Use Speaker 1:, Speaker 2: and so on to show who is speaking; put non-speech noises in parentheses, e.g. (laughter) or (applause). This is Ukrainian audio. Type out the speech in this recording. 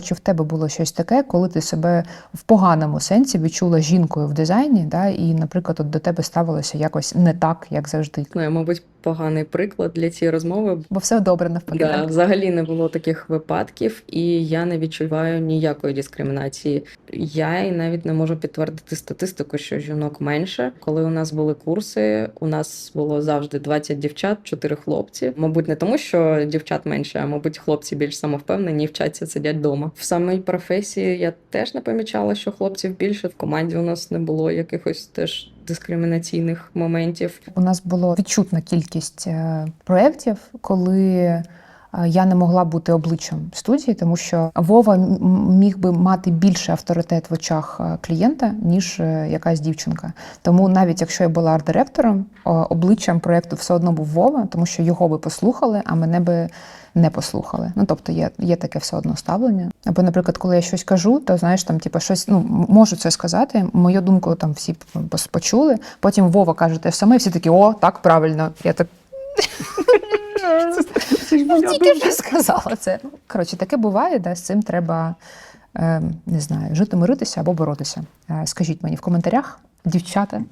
Speaker 1: Чи в тебе було щось таке, коли ти себе в поганому сенсі відчула жінкою в дизайні, да, і, наприклад, от до тебе ставилося якось не так, як завжди?
Speaker 2: Ну, я, мабуть, поганий приклад для цієї розмови.
Speaker 1: Бо все добре навпаки.
Speaker 2: Да, взагалі не було таких випадків, і я не відчуваю ніякої дискримінації. Я і навіть не можу підтвердити статистику, що жінок менше. Коли у нас були курси, у нас було завжди 20 дівчат, 4 хлопці. Мабуть, не тому, що дівчат менше, а мабуть, хлопці більш самовпевнені і вчаться сидять вдома. В самій професії я теж не помічала, що хлопців більше. В команді у нас не було якихось теж дискримінаційних моментів.
Speaker 1: У нас було відчутна кількість е, проєктів, коли я не могла бути обличчям студії, тому що Вова міг би мати більше авторитет в очах е, клієнта, ніж е, якась дівчинка. Тому навіть якщо я була арт-директором, обличчям проєкту все одно був Вова, тому що його би послухали, а мене би не послухали. Ну тобто є, є таке все одно ставлення. Або, наприклад, коли я щось кажу, то знаєш, там типу, щось ну можу це сказати. Мою думку там всі почули. Потім Вова каже те саме, і всі такі, о, так правильно. Я так. (laughs) Ну, тільки вже сказала це. Ну, Коротше, таке буває, да, з цим треба е, не знаю, жити, миритися або боротися. Е, скажіть мені в коментарях, дівчата,